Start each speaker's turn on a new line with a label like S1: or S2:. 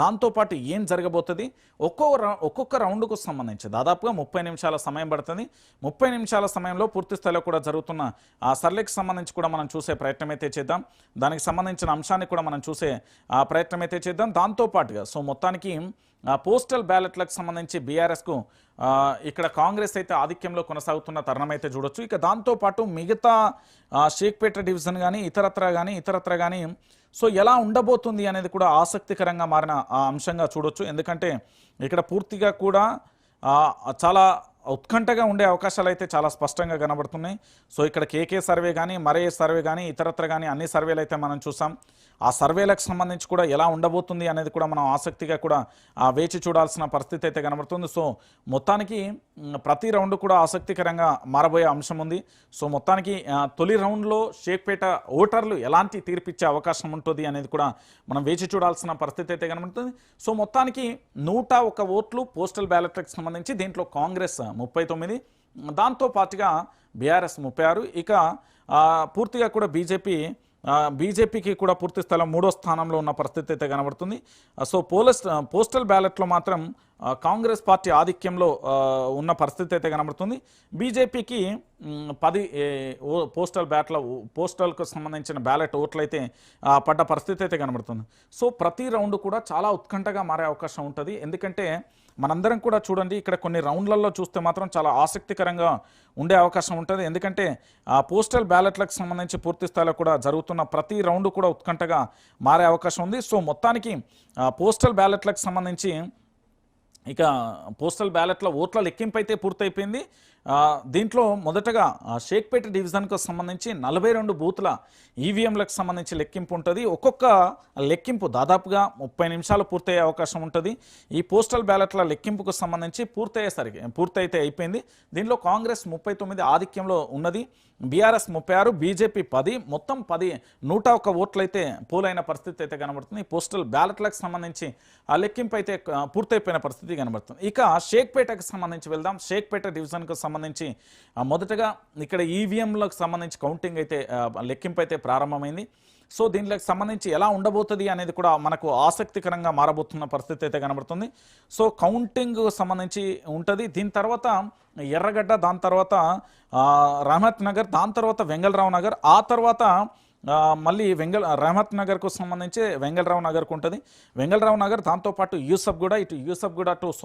S1: దాంతోపాటు ఏం జరగబోతుంది? ఒక్కో ఒక్కొక్క రౌండ్కు సంబంధించి దాదాపుగా ముప్పై నిమిషాల సమయం పడుతుంది. ముప్పై నిమిషాల సమయంలో పూర్తి స్థాయిలో కూడా జరుగుతున్న ఆ సర్లేకి సంబంధించి కూడా మనం చూసే ప్రయత్నం అయితే చేద్దాం. దానికి సంబంధించిన అంశాన్ని కూడా మనం చూసే ఆ ప్రయత్నం అయితే చేద్దాం. దాంతోపాటుగా సో మొత్తానికి ఆ పోస్టల్ బ్యాలెట్లకు సంబంధించి బీఆర్ఎస్కు ఇక్కడ కాంగ్రెస్ అయితే ఆధిక్యంలో కొనసాగుతున్న తరుణం అయితే చూడొచ్చు. ఇక దాంతోపాటు మిగతా షేక్పేట డివిజన్ కానీ ఇతరత్ర కానీ ఇతరత్ర కానీ సో ఎలా ఉండబోతుంది అనేది కూడా ఆసక్తికరంగా మారిన ఆ అంశంగా చూడొచ్చు. ఎందుకంటే ఇక్కడ పూర్తిగా కూడా చాలా ఉత్కంఠగా ఉండే అవకాశాలు అయితే చాలా స్పష్టంగా కనబడుతున్నాయి. సో ఇక్కడ కేకే సర్వే కానీ మరే సర్వే కానీ ఇతరత్ర కానీ అన్ని సర్వేలు అయితే మనం చూసాం. ఆ సర్వేలకు సంబంధించి కూడా ఎలా ఉండబోతుంది అనేది కూడా మనం ఆసక్తిగా కూడా వేచి చూడాల్సిన పరిస్థితి అయితే కనబడుతుంది. సో మొత్తానికి ప్రతి రౌండ్ కూడా ఆసక్తికరంగా మారబోయే అంశం ఉంది. సో మొత్తానికి తొలి రౌండ్లో షేక్పేట ఓటర్లు ఎలాంటి తీర్పిచ్చే అవకాశం ఉంటుంది అనేది కూడా మనం వేచి చూడాల్సిన పరిస్థితి అయితే కనబడుతుంది. సో మొత్తానికి నూట ఒక ఓట్లు పోస్టల్ బ్యాలెట్లకు సంబంధించి దీంట్లో కాంగ్రెస్ ముప్పై తొమ్మిది. దాంతో పాటుగా బీఆర్ఎస్ ముప్పై ఆరు. ఇక పూర్తిగా కూడా బీజేపీ బీజేపీకి కూడా పూర్తి స్థలం మూడో స్థానంలో ఉన్న పరిస్థితి అయితే కనబడుతుంది. సో పోలస్ పోస్టల్ బ్యాలెట్లో మాత్రం కాంగ్రెస్ పార్టీ ఆధిక్యంలో ఉన్న పరిస్థితి అయితే కనబడుతుంది. బీజేపీకి పది ఓ- పోస్టల్ బ్యాట్ల పోస్టల్కు సంబంధించిన బ్యాలెట్ ఓట్లు అయితే పడ్డ పరిస్థితి అయితే కనబడుతుంది. సో ప్రతి రౌండ్ కూడా చాలా ఉత్కంఠగా మారే అవకాశం ఉంటుంది. ఎందుకంటే మనందరం కూడా చూడండి ఇక్కడ కొన్ని రౌండ్లలో చూస్తే మాత్రం చాలా ఆసక్తికరంగా ఉండే అవకాశం ఉంటుంది. ఎందుకంటే ఆ పోస్టల్ బ్యాలెట్లకు సంబంధించి పూర్తి స్థాయిలో కూడా జరుగుతున్న ప్రతి రౌండ్ కూడా ఉత్కంఠగా మారే అవకాశం ఉంది. సో మొత్తానికి పోస్టల్ బ్యాలెట్లకు సంబంధించి ఇక పోస్టల్ బ్యాలెట్ల ఓట్ల లెక్కింపు అయితే పూర్తయిపోయింది. దీంట్లో మొదటగా షేక్పేట డివిజన్కు సంబంధించి నలభై రెండు బూత్ల ఈవీఎంలకు సంబంధించి లెక్కింపు ఉంటుంది. ఒక్కొక్క లెక్కింపు దాదాపుగా ముప్పై నిమిషాలు పూర్తయ్యే అవకాశం ఉంటుంది. ఈ పోస్టల్ బ్యాలెట్ల లెక్కింపుకు సంబంధించి పూర్తయ్యేసరికి పూర్తయితే అయిపోయింది. దీనిలో కాంగ్రెస్ ముప్పై తొమ్మిది ఆధిక్యంలో ఉన్నది. బీఆర్ఎస్ ముప్పై ఆరు బీజేపీ పది మొత్తం పది నూట ఒక్క ఓట్లు అయితే పోలైన పరిస్థితి అయితే కనబడుతుంది. పోస్టల్ బ్యాలెట్లకు సంబంధించి ఆ లెక్కింపు అయితే పూర్తయిపోయిన పరిస్థితి కనబడుతుంది. ఇక షేక్పేటకు సంబంధించి వెళ్దాం. షేక్పేట డివిజన్కు సంబంధించి సంబంధించి మొదటగా ఇక్కడ ఈవీఎంలకు సంబంధించి కౌంటింగ్ అయితే లెక్కింపు అయితే ప్రారంభమైంది. సో దీనికి సంబంధించి ఎలా ఉండబోతుంది అనేది కూడా మనకు ఆసక్తికరంగా మారబోతున్న పరిస్థితి అయితే కనబడుతుంది. సో కౌంటింగ్ సంబంధించి ఉంటుంది. దీని తర్వాత ఎర్రగడ్డ దాని తర్వాత రహమత్ నగర్ దాని తర్వాత వెంగళరావు నగర్ ఆ తర్వాత మళ్ళీ వెంగళ రహమత్ నగర్కు సంబంధించి వెంగళరావు నగర్కు ఉంటుంది. వెంగళరావు నగర్ దాంతోపాటు యూసఫ్ కూడా ఇటు యూసఫ్ కూడా టు